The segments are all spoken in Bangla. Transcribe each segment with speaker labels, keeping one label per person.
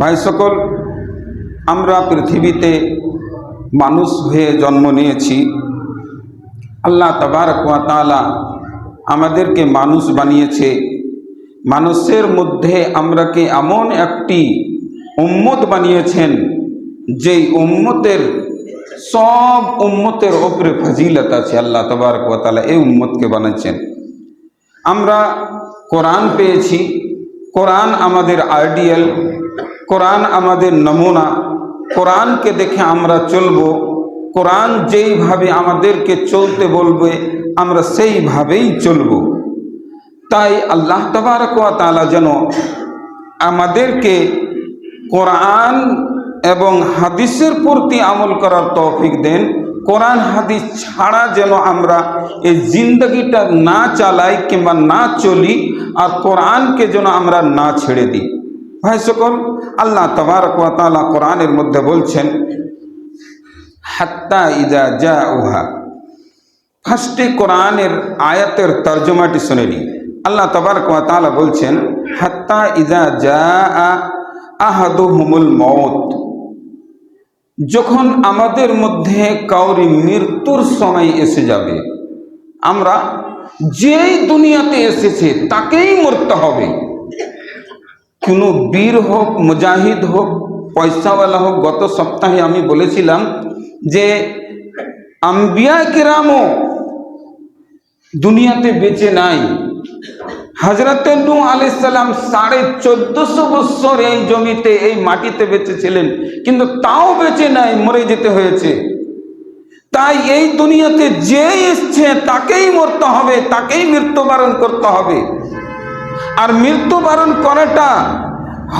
Speaker 1: ভাই সকল, আমরা পৃথিবীতে মানুষ হয়ে জন্ম নিয়েছি। আল্লাহ তবারক ওয়া আমাদেরকে মানুষ বানিয়েছে। মানুষের মধ্যে আমরাকে এমন একটি উম্মত বানিয়েছেন, যেই উম্মতের সব উম্মতের ওপরে ফজিলত আছে। আল্লাহ তবারক ওয়া এই উম্মতকে বানাচ্ছেন আমরা কোরআন পেয়েছি। কোরআন আমাদের আইডিয়াল। কোরআন আমাদের নমুনা। কোরআনকে দেখে আমরা চলব। কোরআন যেইভাবে আমাদেরকে চলতে বলবে, আমরা সেইভাবেই চলব। তাই আল্লাহ ওয়া যেন আমাদেরকে কোরআন এবং হাদিসের প্রতি আমল করার তৌফিক দেন। কোরআন, হাদিস ছাড়া যেন আমরা এই জিন্দগিটা না চালাই কিংবা না চলি, আর কোরআনকে যেন আমরা না ছেড়ে দিই। ভাই সকল আল্লাহ তবারক ওয়া কোরআনের মধ্যে বলছেন, হাত্তা ইজা যা উহা ফার্স্টে কোরআনের আয়াতের তর্জমাটি শুনে নিই আল্লাহ তবারক ওয়া বলছেন, হাত্তা ইজা যা আহাদু হুমুল মত যখন আমাদের মধ্যে কাউরি মৃত্যুর সময় এসে যাবে, আমরা যেই দুনিয়াতে এসেছে তাকেই মরতে হবে। কোনো বীর হোক, মুজাহিদ হোক, পয়সাওয়ালা হোক, গত সপ্তাহে আমি বলেছিলাম যে আম্বিয়া কেরামও দুনিয়াতে বেঁচে নাই। হজরত নু আলাইসাল্লাম সাড়ে চোদ্দশো বৎসর এই জমিতে, এই মাটিতে বেঁচে ছিলেন, কিন্তু তাও বেঁচে নাই, মরে যেতে হয়েছে। তাই এই দুনিয়াতে যে এসছে, তাকেই মরতে হবে, তাকেই মৃত্যুবরণ করতে হবে। আর মৃত্যুবরণ করাটা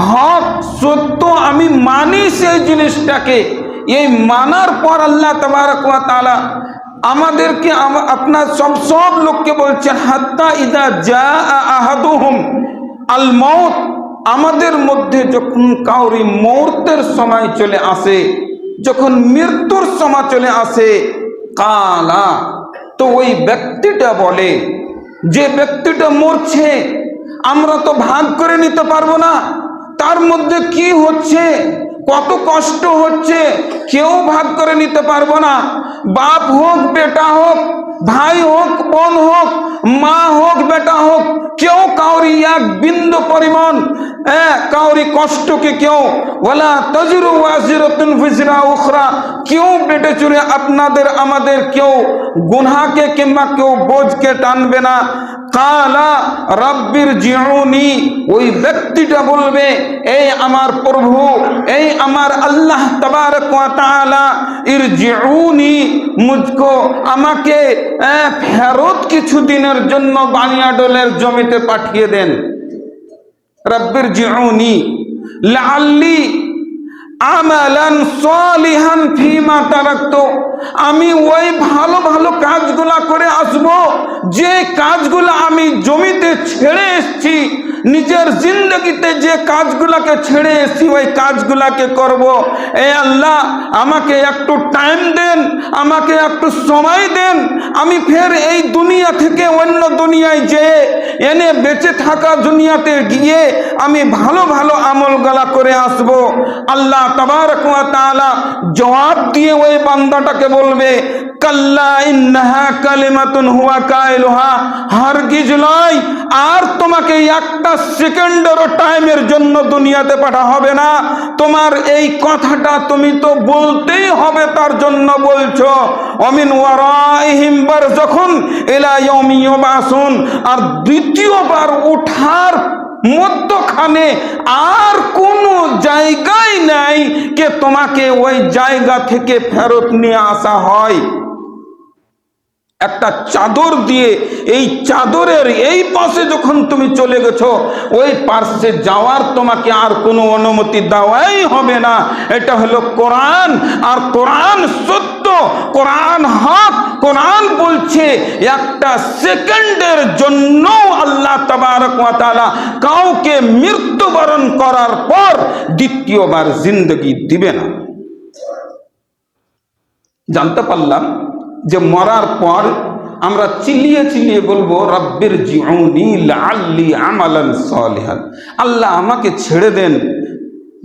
Speaker 1: হক, সত্য, আমি মানি সেই জিনিসটাকে। এই মানার পর আল্লাহ তবারক ওয়া তাআলা আমাদেরকে আপনার সব সব লোককে বলছেন হাত্তা ইদা যা আহাদুহুম, আল মৌত আমাদের মধ্যে যখন কাউরি মৌর্তের সময় চলে আসে, যখন মৃত্যুর সময় চলে আসে, কালা, তো ওই ব্যক্তিটা বলে, যে ব্যক্তিটা মরছে আমরা তো ভাগ করে নিতে পারব না। তার মধ্যে কি হচ্ছে? কত কষ্ট হচ্ছে? কেউ ভাগ করে নিতে পারব না। বাপ হোক, বেটা হোক ভাই হোক, বোন হোক, মা হোক, বেটা হোক, কেউ কাউরি এক বিন্দু পরিমাণ কাউরি কষ্টকে কেউ ওলা তজরু ওয়াজিরতুন ফিজরা উখরা, কেউ বেটে চুরে আপনাদের, আমাদের কেউ গুনহাকে কিংবা কেউ বোঝকে টানবে না। কালা রব্বির জিউনি, ওই ব্যক্তিটা বলবে, এই আমার প্রভু, এই আমার আল্লাহ তবারক ওয়া তাআলা, ইরজিউনি, মুঝকো, আমাকে ফেরত কিছু দিনের জন্য বানিয়াডোলের জমিতে পাঠিয়ে দেন। রব্বির জিউনি লাল্লি আমালান সালিহান আমি ওই ভালো ভালো কাজগুলা করে আসব, যে কাজগুলো আমি জমিতে ছেড়ে এসেছি নিজের জিন্দগিতে যে কাজগুলাকে ছেড়ে এসেছি, ওই কাজগুলাকে করব। এ আল্লাহ, আমাকে একটু টাইম দেন, আমাকে একটু সময় দেন, আমি ফের এই দুনিয়া থেকে অন্য দুনিয়ায় যেয়ে, এনে বেঁচে থাকা দুনিয়াতে গিয়ে আমি ভালো ভালো আমল গলা করে আসব। আল্লাহ তাবারক ওয়া তাআলা জবাব দিয়ে ওই বান্দাটাকে বলবে কাল্লা ইন্নাহা কালিমাতুন হুয়া কাইলুহা। হারগিজ নয়, আর তোমাকে একটা টাইমের জন্য দুনিয়াতে পাঠা হবে না। তোমার এই কথাটা তুমি তো বলতেই হবে, তার জন্য অমিন যখন এলা আর দ্বিতীয়বার উঠার মধ্যখানে আর কোনো জায়গায় নাই কে তোমাকে ওই জায়গা থেকে ফেরত নিয়ে আসা হয়। একটা চাদর দিয়ে এই চাদরের এই পাশে যখন তুমি চলে গেছো, ওই পার্শ্বে যাওয়ার তোমাকে আর কোনো অনুমতি দেওয়াই হবে না। এটা হলো কোরআন। আর কোরআন সত্য, কোরআন হক, কোরআন বলছে একটা সেকেন্ডের জন্য আল্লাহ ওয়া কাউকে মৃত্যুবরণ করার পর দ্বিতীয়বার জিন্দগি দিবে না। জানতে পারলাম? যে মরার পর আমরা চিল্লিয়ে চিল্লিয়ে বলব, রব্বির জিউনি আল্লাহ আমাকে ছেড়ে দেন।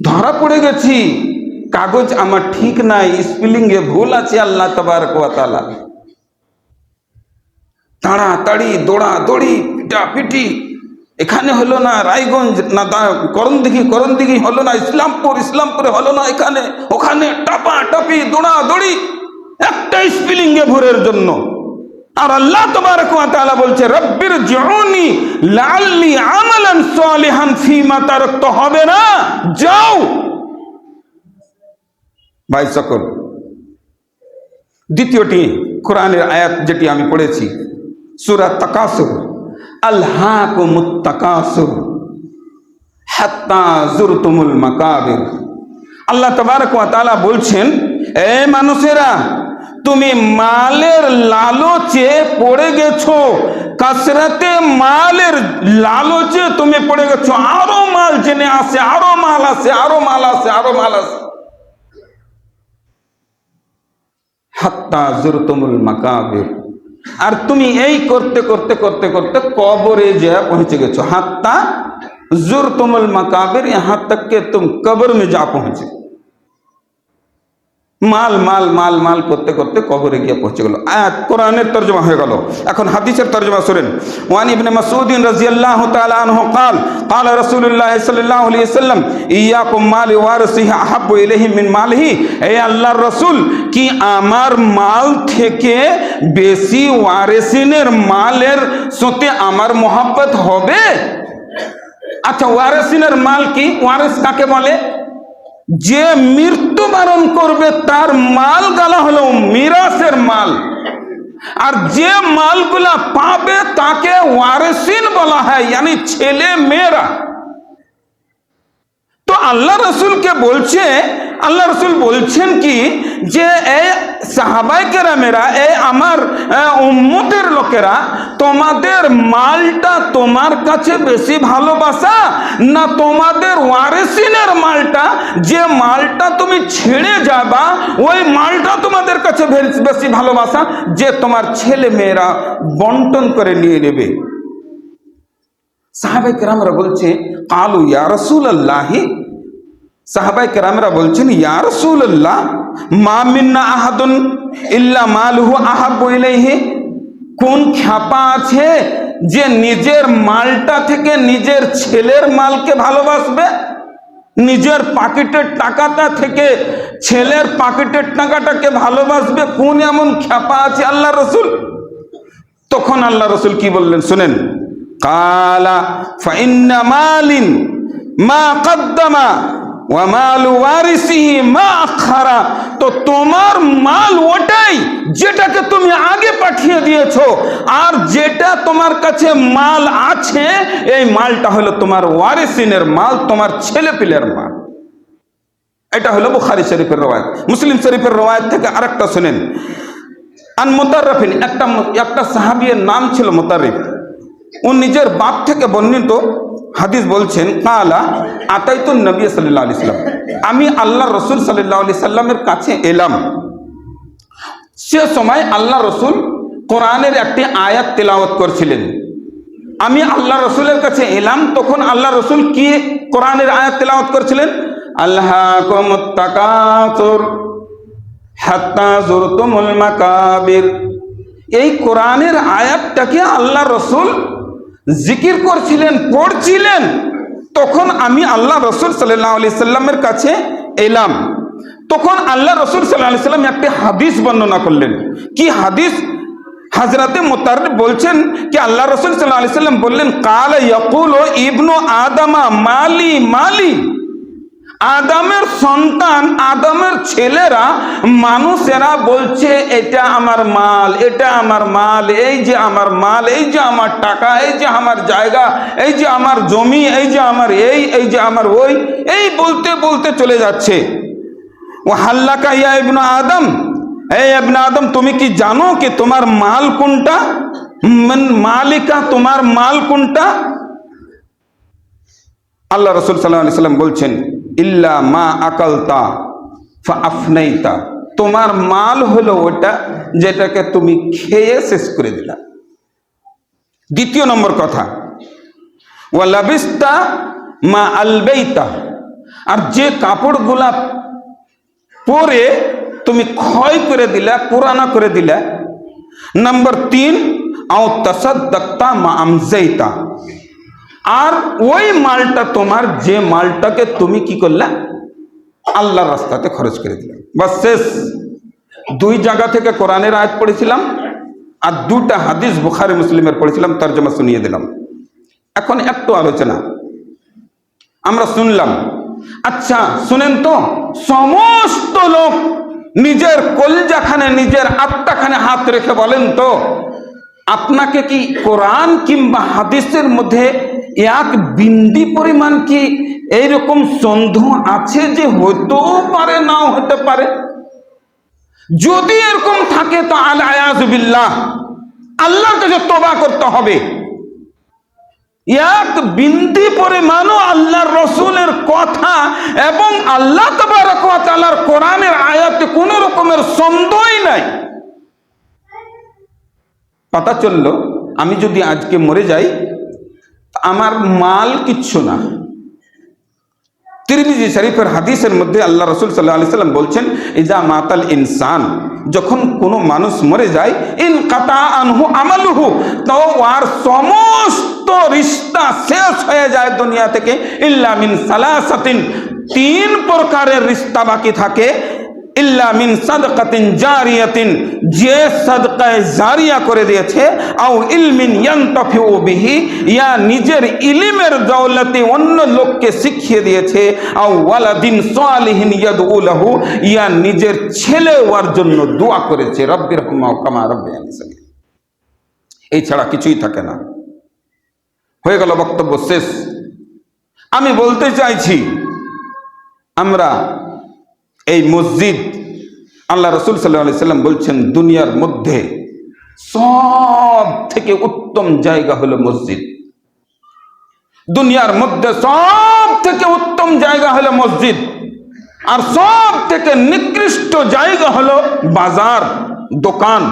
Speaker 1: ধরা পড়ে গেছি। কাগজ আমার ঠিক নাই স্পেলিং এ ভুল আছে আল্লাহ তবার তালা তাড়াতাড়ি দৌড়া দৌড়ি পিটা পিটি এখানে হলো না রায়গঞ্জ, না করণ দিঘি করণ দিঘি হলো না ইসলামপুর, ইসলামপুরে হলো না এখানে। ওখানে টাপা টাপি দৌড়া দৌড়ি একটা স্পেলিং এ ভুলের জন্য। আর আল্লাহ তবারক ওয়া তাআলা বলছে, রব্বির জিউনি লাআল্লি আমালান সালিহান ফিমা তারাকতু। হবে না, যাও। ভাই সকল, দ্বিতীয়টি কোরআনের আয়াত যেটি আমি পড়েছি, সূরা তাকাসুর। আলহাকুমুত তাকাসুর হাত্তা জুরতুমুল মাকাবির। আল্লাহ তবারক ওয়া বলছেন এ মানুষেরা, তুমি মালের লালচে পড়ে গেছো, কাসরাতে মালের লালচে তুমি পড়ে গেছো, আরও মাল জেনে আসে, আরও মাল আসে, আরও মাল আসে, আরও মাল আসে। হাত্তা জুরতমুল মাকাবে আর তুমি এই করতে করতে করতে করতে কবরে যা পৌঁছে গেছো। হাত্তা জুরতমুল মাকাবের হাত্তাকে তুমি কবর মে যা পৌঁছে। গেছো মাল মাল মাল মাল করতে করতে কবরে গিয়ে পৌঁছে গেল আয়াত কোরআনের তর্জমা হয়ে গেল এখন হাদিসের তর্জমা শুনেন ওয়ান ইবনে মাসউদিন রাদিয়াল্লাহু তাআলা আনহু قال قال رسول الله صلى الله عليه وسلم ইয়াকুম মাল ওয়ারিসিহি আহাব্বু ইলাইহি মিন মালিহি এই আল্লাহর রাসূল কি আমার মাল থেকে বেশি ওয়ারিসিনের মালের সাথে আমার মোহাব্বত হবে আচ্ছা ওয়ারিসিনের মাল কি ওয়ারিস কাকে বলে যে মৃত্যুবরণ করবে, তার মাল গালা হলো মিরাসের মাল। আর যে মালগুলা পাবে, তাকে ওয়ারেসিন বলা হয় ছেলে মেয়েরা আল্লাহ রসুলকে বলছে, আল্লাহ রসুল বলছেন কি যে এই সাহাবাই কেরামেরা এই আমার উম্মতের লোকেরা, তোমাদের মালটা তোমার কাছে বেশি ভালোবাসা না তোমাদের ওয়ারেসিনের মালটা? যে মালটা তুমি ছেড়ে যাবা, ওই মালটা তোমাদের কাছে বেশি ভালোবাসা, যে তোমার ছেলে মেয়েরা বন্টন করে নিয়ে নেবে? সাহাবাই কেরামরা বলছে, কালু ইয়া রসুল আল্লাহি সাহাবাই কেরামরা বলছেন, ইয়া রসুল আল্লাহ মা আহাদুন ইল্লা মালহু আহাব্বু ইলাইহি। কোন খ্যাপা আছে যে নিজের মালটা থেকে নিজের ছেলের মালকে ভালোবাসবে? নিজের পাকেটের টাকাটা থেকে ছেলের পাকেটের টাকাটাকে ভালোবাসবে? কোন এমন খ্যাপা আছে আল্লাহ রসুল? তখন আল্লাহ রসুল কি বললেন শুনেন, কালা ফাইন্না মালিন মা কদ্দামা তো তোমার মাল ওটাই যেটাকে তুমি আগে পাঠিয়ে দিয়েছ। আর যেটা তোমার কাছে মাল আছে, এই মালটা হলো তোমার ওয়ারিসিনের মাল, তোমার ছেলেপিলের মাল। এটা হলো বুখারী শরীফের রওয়ায়াত। মুসলিম শরীফের রওয়ায়াত থেকে আরেকটা শুনেন। আন মোতাররফিন একটা একটা সাহাবিয়ের নাম ছিল মোতারিফ ও নিজের বাপ থেকে বর্ণিত। হাদিস বলছেন, কালা আতাইতুন নবী সাল্লাহ আলি সাল্লাম। আমি আল্লাহ রসুল সাল্লাহ আলি সাল্লামের কাছে এলাম। সে সময় আল্লাহ রসুল কোরআনের একটি আয়াত তেলাওয়াত করছিলেন। আমি আল্লাহ রসুলের কাছে এলাম, তখন আল্লাহ রসুল কি কোরআনের আয়াত তেলাওয়াত করছিলেন? আল্লাহ এই কোরআনের আয়াতটাকে আল্লাহ রসুল জিকির করছিলেন, পড়ছিলেন, তখন আমি আল্লাহ রসুল সাল্লাহ আলি সাল্লামের কাছে এলাম। তখন আল্লাহ রসুল সাল্লাহ সাল্লাম একটি হাদিস বর্ণনা করলেন। কি হাদিস? হাজরাতে মোতার বলছেন কি আল্লাহ রসুল সাল্লাহ আলি সাল্লাম বললেন, কাল ও ইবনু আদামা মালি মালি। আদামের সন্তান, আদামের ছেলেরা মানুষেরা বলছে, এটা আমার মাল, এটা আমার মাল, এই যে আমার মাল, এই যে আমার টাকা, এই যে আমার জায়গা, এই যে আমার জমি, এই যে আমার এই এই যে আমার ওই। এই বলতে বলতে চলে যাচ্ছে। ও হাল্লাকা ইয়া ইবনু আদম? এই ইবনে আদম, তুমি কি জানো কি তোমার মাল কোনটা? মালিকা, তোমার মাল কোনটা? আল্লাহ রসুল সাল্লাহ সাল্লাম বলছেন ইল্লা মা আকালতা ফা আফনাইতা। তোমার মাল হলো ওটা যেটাকে তুমি খেয়ে শেষ করে দিলা। দ্বিতীয় নম্বর কথা ওয়ালাবিস্তা মা আলবেইতা। আর যে কাপড়গুলা পরে তুমি ক্ষয় করে দিলা, পুরানা করে দিলা। নাম্বার তিন, আও তসদ্দক্তা মা আমজাইতা। আর ওই মালটা তোমার, যে মালটাকে তুমি কি করলে? আল্লাহর রাস্তাতে খরচ করে দিলাম বা শেষ। দুই জায়গা থেকে কোরআনের আয়াত পড়েছিলাম আর দুটা হাদিস বুখারি মুসলিমের পড়েছিলাম, তর্জমা শুনিয়ে দিলাম। এখন একটু আলোচনা। আমরা শুনলাম আচ্ছা শুনেন তো, সমস্ত লোক নিজের কলজাখানে, নিজের আত্মাখানে হাত রেখে বলেন তো, আপনাকে কি কোরআন কিংবা হাদিসের মধ্যে এক বিন্দি পরিমাণ কি এইরকম সন্দেহ আছে যে হতেও পারে, নাও হতে পারে? যদি এরকম থাকে, তো আল আয়াজবিল্লাহ আল্লাহর কাছে তোবা করতে হবে। এক বিন্দি পরিমাণও আল্লাহর রসুলের কথা এবং আল্লাহ তালার কোরআনের আয়াতে কোন রকমের সন্দেহই নাই। পাতা চলল, আমি যদি আজকে মরে যাই আমার মাল কিচ্ছু না। তিরমিজি শরীফের হাদিসের মধ্যে আল্লাহ রসুল সাল্লাহ আলি সাল্লাম বলছেন, ইজা মাতাল ইনসান, যখন কোনো মানুষ মরে যায়, ইন কাতা আনহু আমালুহু, তো আর সমস্ত রিস্তা শেষ হয়ে যায় দুনিয়া থেকে, ইল্লা মিন সালাসাতিন, তিন প্রকারের রিস্তা বাকি থাকে ইল্লা জারিয়াতিন, যে জারিয়া করে দিয়েছে ইলমিন ইয়া নিজের ইলিমের দৌলতে অন্য লোককে শিখিয়ে দিয়েছে ইয়া নিজের ছেলে ওয়ার জন্য দোয়া করেছে রব্বির ছাড়া কিছুই থাকে না। হয়ে গেল বক্তব্য শেষ। আমি বলতে চাইছি, আমরা এই মসজিদ আল্লাহ রসুল সাল্লাহ সাল্লাম বলছেন, দুনিয়ার মধ্যে সব থেকে উত্তম জায়গা হলো মসজিদ। দুনিয়ার মধ্যে সব থেকে উত্তম জায়গা হলো মসজিদ। আর সব থেকে নিকৃষ্ট জায়গা হলো বাজার, দোকান।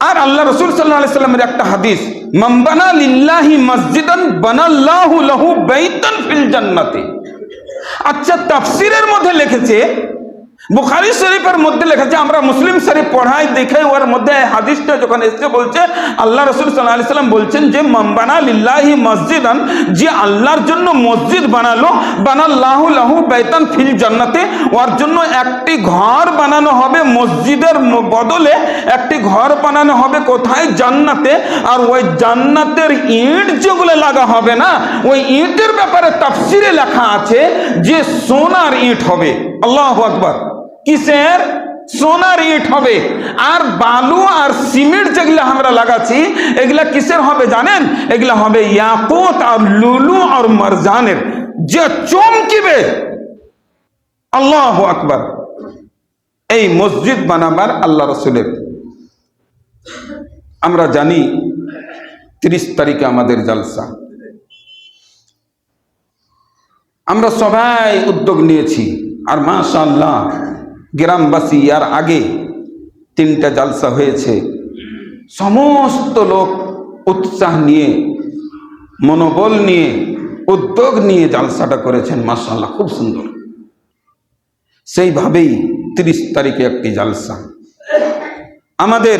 Speaker 1: আর আল্লাহ রসুল সাল্লাহ সাল্লামের একটা হাদিস মাম্বানা লিল্লাহি মসজিদান বানাল্লাহু লাহু বাইতান ফিল জান্নাতে। আচ্ছা তাফসিরের মধ্যে লিখেছে বুখারি শরীফের মধ্যে লেখা আছে, আমরা মুসলিম শরীফ পড়াই, দেখে ওর মধ্যে হাদিসটা যখন এসে বলছে, আল্লাহ রসুল সাল্লাহ সাল্লাম বলছেন যে মাম্বানা লিল্লাহি মসজিদান যে আল্লাহর জন্য মসজিদ বানালো, বানাল্লাহু লাহু বেতন ফিল জান্নাতে, ওর জন্য একটি ঘর বানানো হবে মসজিদের বদলে, একটি ঘর বানানো হবে কোথায়? জান্নাতে। আর ওই জান্নাতের ইট যেগুলো লাগা হবে না, ওই ইটের ব্যাপারে তাফসিরে লেখা আছে যে সোনার ইট হবে। আল্লাহ আকবর। কিসের? সোনার ইট হবে। আর বালু আর সিমেন্ট যেগুলো আমরা লাগাচ্ছি, এগুলা কিসের হবে জানেন? এগুলা হবে ইয়াকুত আর লুলু আর মারজানের। যে চমকিবে। আল্লাহ আকবার। এই মসজিদ বানাবার আল্লাহ রসুলের। আমরা জানি, তিরিশ তারিখে আমাদের জালসা। আমরা সবাই উদ্যোগ নিয়েছি। আর মাশাল্লাহ গ্রামবাসী, আর আগে তিনটা জালসা হয়েছে। সমস্ত লোক উৎসাহ নিয়ে, মনোবল নিয়ে, উদ্যোগ নিয়ে জালসাটা করেছেন মাসাল্লাহ খুব সুন্দর। সেইভাবেই তিরিশ তারিখে একটি জালসা। আমাদের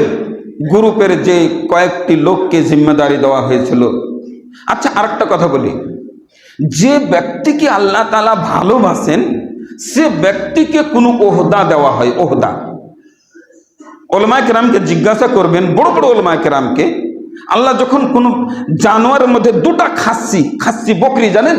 Speaker 1: গ্রুপের যে কয়েকটি লোককে জিম্মেদারি দেওয়া হয়েছিল। আচ্ছা আরেকটা কথা বলি। যে ব্যক্তিকে আল্লাহ তালা ভালোবাসেন সে ব্যক্তিকে কোনো ওহদা দেওয়া হয়, ওহদা। ওলমায় কেরামকে জিজ্ঞাসা করবেন, বড় বড় ওলমায় কেরামকে, আল্লাহ যখন কোনো জানোয়ারের মধ্যে দুটা খাসি খাসি বকরি জানেন?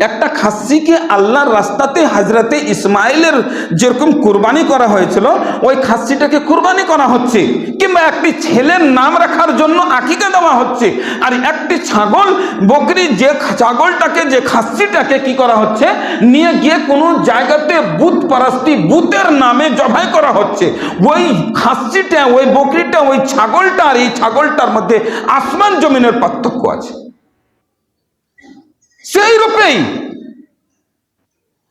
Speaker 1: একটা খাসিকে আল্লাহর রাস্তাতে হাজরাতে ইসমাইলের যেরকম কুরবানি করা হয়েছিল, ওই খাসিটাকে কুরবানি করা হচ্ছে। কিংবা একটি ছেলের নাম রাখার জন্য আকিকা দেওয়া হচ্ছে। আর একটি ছাগল, বকরি যে ছাগলটাকে, যে খাসিটাকে কি করা হচ্ছে, নিয়ে গিয়ে কোনো জায়গাতে বুথ পারাস্তি বুথের নামে জবাই করা হচ্ছে। ওই খাসিটা, ওই বকরিটা, ওই ছাগলটা আর এই ছাগলটার মধ্যে আসমান জমিনের পার্থক্য আছে। সেই রূপেই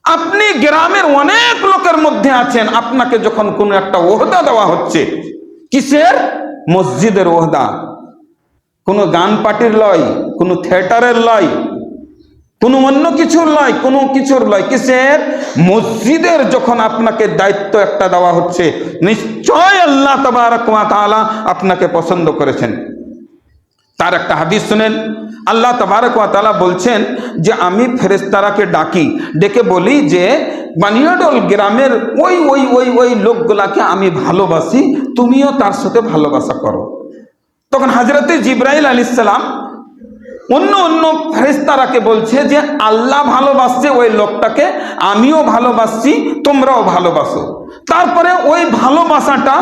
Speaker 1: আপনি গ্রামের অনেক লোকের মধ্যে আছেন, আপনাকে যখন কোনো একটা ওহদা দেওয়া হচ্ছে, কিসের? মসজিদের ওহদা। কোনো গান পার্টির লয়, কোনো থিয়েটারের লয়, কোনো অন্য কিছুর লয়, কোনো কিছুর লয়, কিসের? মসজিদের যখন আপনাকে দায়িত্ব একটা দেওয়া হচ্ছে, নিশ্চয় আল্লাহ তাবারক আপনাকে পছন্দ করেছেন। তার একটা হাদিস শুনেন। আল্লাহ তাবারক ওয়া তাআলা বলছেন যে, আমি ফেরেস্তারাকে ডাকি, ডেকে বলি যে, বানিয়াডল গ্রামের ওই ওই ওই ওই লোকগুলাকে আমি ভালোবাসি, তুমিও তার সাথে ভালোবাসা করো। তখন হাজরতে জিব্রাইল আলাইসালাম অন্য অন্য ফেরেস্তারাকে বলছে যে, আল্লাহ ভালোবাসছে ওই লোকটাকে, আমিও ভালোবাসছি, তোমরাও ভালোবাসো। তারপরে ওই ভালোবাসাটা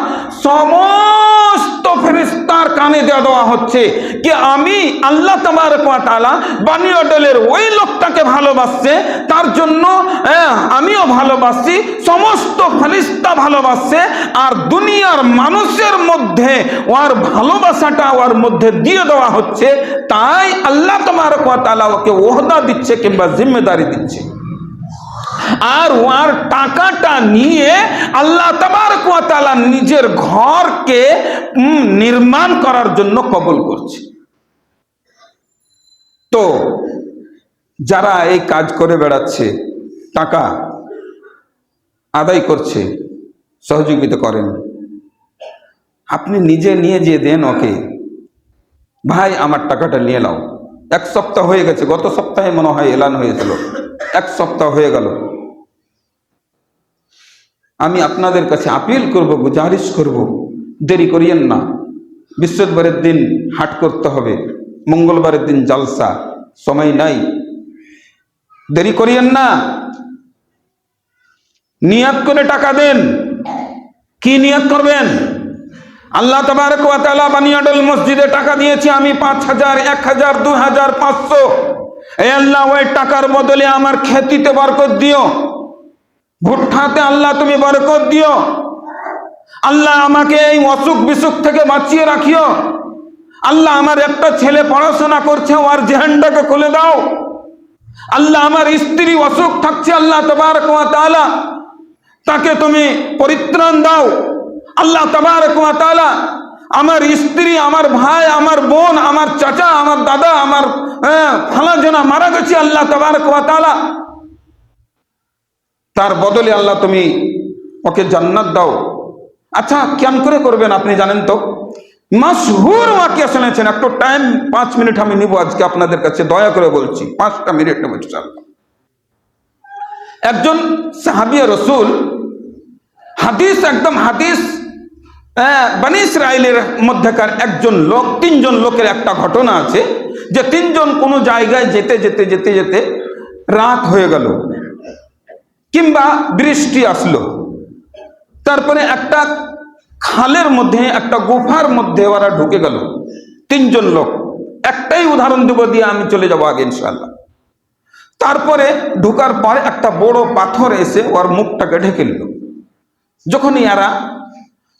Speaker 1: সমস্ত ফেরেস্তার কানে দেওয়া দেওয়া হচ্ছে কি আমি আল্লাহ তোমার তালা বানি অডলের ওই লোকটাকে ভালোবাসছে তার জন্য হ্যাঁ, আমিও ভালোবাসছি সমস্ত ফেরিস্তা ভালোবাসছে আর দুনিয়ার মানুষের মধ্যে ওর ভালোবাসাটা ওর মধ্যে দিয়ে দেওয়া হচ্ছে তাই আল্লাহ তোমার তালা ওকে ওহদা দিচ্ছে কিংবা জিম্মেদারি দিচ্ছে। আর ওয়ার টাকাটা নিয়ে আল্লাহ তালা নিজের ঘরকে নির্মাণ করার জন্য কবল করছে। তো, যারা এই কাজ করে বেড়াচ্ছে, টাকা আদায় করছে, সহযোগিতা করেন। আপনি নিজে নিয়ে যে দেন ওকে, ভাই, আমার টাকাটা নিয়ে নাও। এক সপ্তাহ হয়ে গেছে, গত সপ্তাহে মনে হয় এলান হয়েছিল। এক সপ্তাহ হয়ে গেল। আমি আপনাদের কাছে আপিল করব, গুজারিশ করব। দেরি করিয়েন না। বৃহস্পতিবারের দিন হাট করতে হবে। মঙ্গলবারের দিন জালসা। সময় নাই। দেরি করিয়েন না। নিয়াত করে টাকা দেন। কি নিয়াত করবেন? আল্লাহ তবারক ওয়া বানিয়াডল মসজিদে টাকা দিয়েছি। আমি পাঁচ হাজার, এক হাজার দু হাজার, পাঁচশো। এই আল্লাহ, ওই টাকার বদলে আমার খ্যাতিতে বরকত দিও। ভুট্টাতে আল্লাহ তুমি বরকত দিও। আল্লাহ, আমাকে এই অসুখ বিসুখ থেকে বাঁচিয়ে রাখিও। আল্লাহ, আমার একটা ছেলে পড়াশোনা করছে ওর জেহানটাকে খুলে দাও। আল্লাহ, আমার স্ত্রী অসুখ থাকছে, আল্লাহ ওয়া তাআলা তাকে তুমি পরিত্রাণ দাও। আল্লাহ ওয়া তাআলা আমার স্ত্রী আমার ভাই আমার বোন আমার চাচা আমার দাদা আমার হ্যাঁ, ফালা জনা মারা গেছে আল্লাহ ওয়া তাআলা। তার বদলে আল্লাহ তুমি ওকে জান্নাত দাও। আচ্ছা কেন করে করবেন আপনি জানেন তো? মাসহুর ওয়াকে শুনেছেন একটু টাইম পাঁচ মিনিট আমি নিব আজকে আপনাদের কাছে দয়া করে বলছি পাঁচটা মিনিট নেব। একজন সাহাবিয়া রসুল হাদিস একদম হাদিস বানি ইসরায়েলের মধ্যেকার একজন লোক, তিনজন লোকের একটা ঘটনা আছে যে তিনজন কোনো জায়গায় যেতে যেতে যেতে যেতে রাত হয়ে গেল। কিংবা বৃষ্টি আসলো। তারপরে একটা খালের মধ্যে, একটা গুফার মধ্যে ওরা ঢুকে গেল, তিনজন লোক। একটাই উদাহরণ দেব দিয়ে আমি চলে যাব আগে ইনশাল্লাহ তারপরে ঢুকার পর একটা বড় পাথর এসে ওর মুখটাকে ঢেকে নিল। যখনই এরা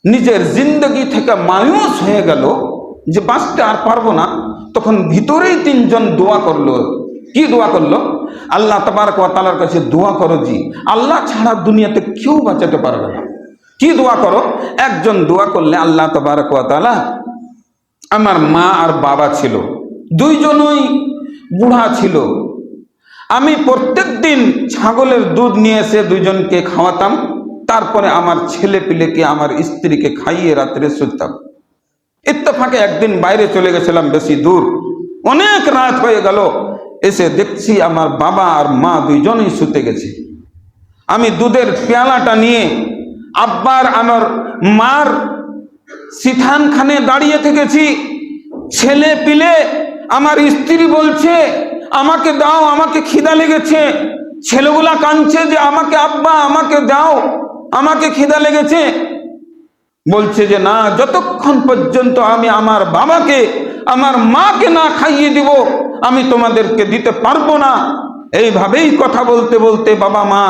Speaker 1: নিজের জিন্দগি থেকে মায়ুস হয়ে গেল যে বাঁচতে আর পারব না। তখন ভিতরেই তিনজন দোয়া করল। কি দোয়া করল? আল্লাহ তবারক ওয়া কাছে দোয়া করো জি। আল্লাহ ছাড়া দুনিয়াতে কেউ বাঁচাতে পারবে না। কি দোয়া করো? একজন দোয়া করলে আল্লাহ তবারক ওয়া তাআলা আমার মা আর বাবা ছিল। দুইজনই বুড়া ছিল। আমি প্রত্যেক দিন ছাগলের দুধ নিয়ে এসে দুইজনকে খাওয়াতাম। তারপরে আমার ছেলে পিলেকে আমার স্ত্রীকে খাইয়ে রাত্রে শুতাম ইত্তেফাকে একদিন বাইরে চলে গেছিলাম, বেশি দূর। অনেক রাত হয়ে গেল। এসে দেখছি আমার বাবা আর মা দুইজনই শুতে গেছে। আমি দুধের পেয়ালাটা নিয়ে আব্বার আমার মার সিথানখানে দাঁড়িয়ে থেকেছি। ছেলে পিলে আমার স্ত্রী বলছে, আমাকে দাও, আমাকে খিদা লেগেছে। ছেলেগুলা কাঁদছে যে আমাকে আব্বা, আমাকে দাও। আমাকে খিদা লেগেছে। বলছে যে, না, যতক্ষণ পর্যন্ত আমি আমার বাবাকে, আমার মাকে না খাইয়ে দিব, আমি তোমাদেরকে দিতে পারব না। এইভাবেই কথা বলতে বলতে বাবা মা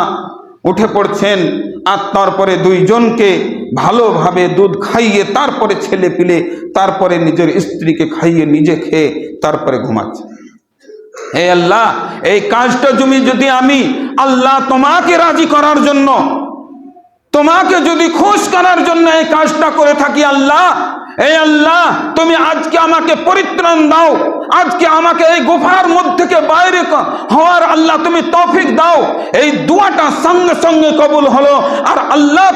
Speaker 1: উঠে পড়ছেন আর তারপরে দুইজনকে ভালোভাবে দুধ খাইয়ে তারপরে ছেলে পিলে, তারপরে নিজের স্ত্রীকে খাইয়ে নিজে খেয়ে তারপরে ঘুমাচ্ছে। হে আল্লাহ, এই কাজটা তুমি যদি আমি আল্লাহ তোমাকে রাজি করার জন্য তোমাকে যদি খুশ করার জন্য এই কাজটা করে থাকি আল্লাহ, এই আল্লাহ, তুমি আজকে আমাকে পরিত্রাণ দাও, আজকে আমাকে এই গুফার মধ্যে থেকে বাইরে হওয়ার আল্লাহ তুমি তৌফিক দাও। এই দুয়াটা সঙ্গে সঙ্গে কবুল হলো, আর আল্লাহ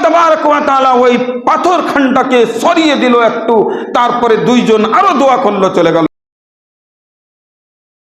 Speaker 1: তাআলা ওই পাথর খানটাকে সরিয়ে দিল একটু, তারপরে দুইজন আরও দোয়া করল, চলে গেল।